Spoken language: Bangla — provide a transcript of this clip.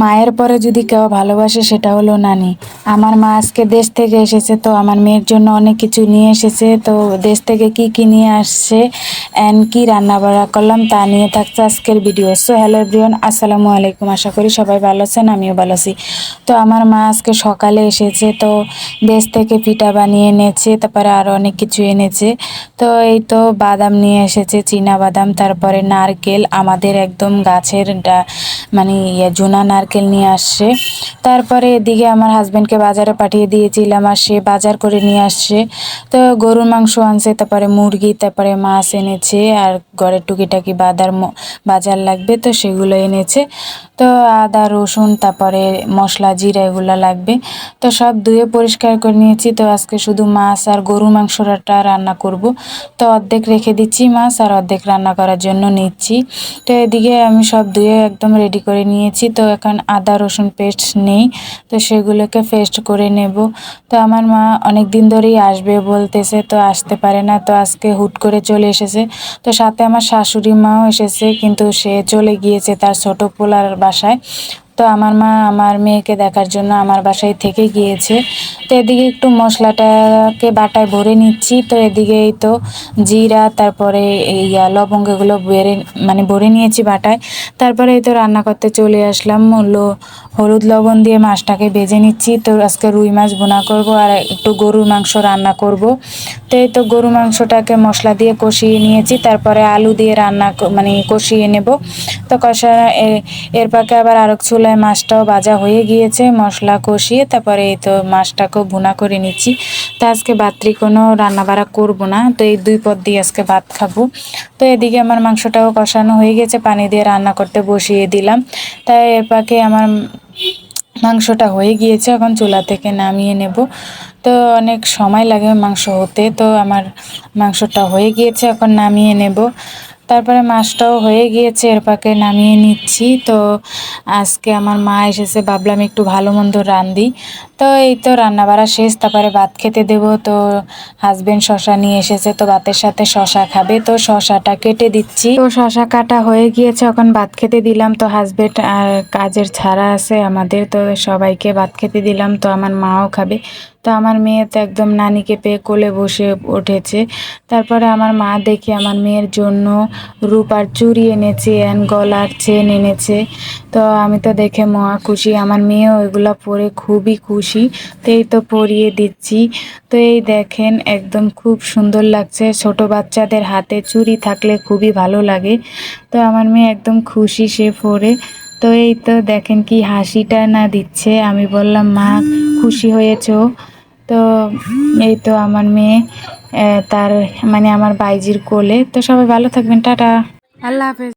মায়ের পরে যদি কেউ ভালোবাসে সেটা হলো নানি। আমার মা আজকে দেশ থেকে এসেছে, তো আমার মেয়ের জন্য অনেক কিছু নিয়ে এসেছে। তো দেশ থেকে কি কি নিয়ে আসছে অ্যান্ড কী রান্না বাড়া করলাম তা নিয়ে থাকছে আজকের ভিডিও সো হ্যালো এভরিওয়ান আসসালামু আলাইকুম। আশা করি সবাই ভালো আছেন, আমিও ভালো আছি। তো আমার মা আজকে সকালে এসেছে, তো দেশ থেকে পিঠা বানিয়ে এনেছে, তারপরে আরও অনেক কিছু এনেছে। তো এই তো বাদাম নিয়ে এসেছে, চীনা বাদাম, তারপরে নারকেল, আমাদের একদম গাছের মানে ইয়ে জোনা নিয়ে আসছে। তারপরে এদিকে আমার হাজব্যান্ডকে বাজারে পাঠিয়ে দিয়েছিলাম আর সে বাজার করে নিয়ে আসছে। তো গরুর মাংস আনছে, তারপরে মুরগি, তারপরে মাছ এনেছে আর ঘরের টুকিটাকি বাদার বাজার লাগবে তো সেগুলো এনেছে। তো আদা, রসুন, তারপরে মশলা, জিরা এগুলো লাগবে। তো সব ধুয়ে পরিষ্কার করে নিয়েছি। তো আজকে শুধু মাছ আর গরুর মাংসটা রান্না করব। তো অর্ধেক রেখে দিচ্ছি মাছ আর অর্ধেক রান্না করার জন্য নিচ্ছি। তো এদিকে আমি সব ধুয়ে একদম রেডি করে নিয়েছি। তো এখন আদা, রসুন পেস্ট নেই, তো সেগুলোকে পেস্ট করে নেব। তো আমার মা অনেক দিন ধরেই আসবে বলতেছে, তো আসতে পারে না, তো আজকে হুট করে চলে এসেছে। তো সাথে আমার শাশুড়ি মাও এসেছে, কিন্তু সে চলে গিয়েছে তার ছোট পোলার বাসায়। তো আমার মা আমার মেয়েকে দেখার জন্য আমার বাসায় থেকে গিয়েছে। তো এদিকে একটু মশলাটাকে বাটায় ভরে নিচ্ছি। তো এদিকে এই তো জিরা, তারপরে এই লবঙ্গগুলো লবঙ্গ বেড়ে মানে ভরে নিয়েছি বাটায়। তারপরে এই তো রান্না করতে চলে আসলাম। হলো হলুদ, লবণ দিয়ে মাছটাকে ভেজে নিচ্ছি। তো আজকে রুই মাছ বোনা করব আর একটু গরুর মাংস রান্না করব। তো এই তো গরু মাংসটাকে মশলা দিয়ে কষিয়ে নিয়েছি। তারপরে আলু দিয়ে রান্না মানে কষিয়ে নেব। তো কষা এর পাকে আবার আরেক চুলায় মাছটাও ভাজা হয়ে গিয়েছে, মশলা কষিয়ে তারপরে এই তো মাছটাকেও ভুনা করে নিচ্ছি। তো আজকে বাত্রি কোনো রান্না বাড়া করব না, তো এই দুই পদ দিয়ে আজকে ভাত খাব। তো এদিকে আমার মাংসটাও কষানো হয়ে গেছে, পানি দিয়ে রান্না করতে বসিয়ে দিলাম। তাই এর পাকে আমার মাংসটা হয়ে গিয়েছে, এখন চুলা থেকে নামিয়ে নেব। তো অনেক সময় লাগে মাংস হতে, তো আমার মাংসটা হয়ে গিয়েছে, এখন নামিয়ে নেব। তারপরে মাছটাও হয়ে গিয়েছে, এর পাকে নামিয়ে নিচ্ছি। তো আজকে আমার মা এসেছে, ভাবলাম একটু ভালো মন্দ রান্ধি। তো এই তো রান্না বাড়া শেষ, তারপরে ভাত খেতে দেবো। তো হাজবেন্ড শশা নিয়ে এসেছে, তো ভাতের সাথে শশা খাবে। তো শশাটা কেটে দিচ্ছি। তো শশা কাটা হয়ে গিয়েছে, এখন ভাত খেতে দিলাম। তো হাজবেন্ড কাজের ছাড়া আছে আমাদের, তো সবাইকে ভাত খেতে দিলাম। তো আমার মাও খাবে। তো আমার মেয়ে তো একদম নানিকে পেয়ে কোলে বসে উঠেছে। তারপরে আমার মা দেখি আমার মেয়ের জন্য রূপার চুড়ি এনেছে অ্যান্ড গলার চেন এনেছে। তো আমি তো দেখে মহা খুশি, আমার মেয়েও এগুলো পরে খুবই খুশি। তো এই তো পরিয়ে দিচ্ছি। তো এই দেখেন একদম খুব সুন্দর লাগছে, ছোট বাচ্চাদের হাতে চুড়ি থাকলে খুবই ভালো লাগে। তো আমার মেয়ে একদম খুশি সে পরে। তো এই তো দেখেন কি হাসিটা না দিচ্ছে। আমি বললাম, মা, খুশি হয়েছো? তো এই তো আমার মেয়ে তার মানে আমার বাইজির কোলে। তো সবাই ভালো থাকবেন, টাটা। আল্লাহ হাফেজ।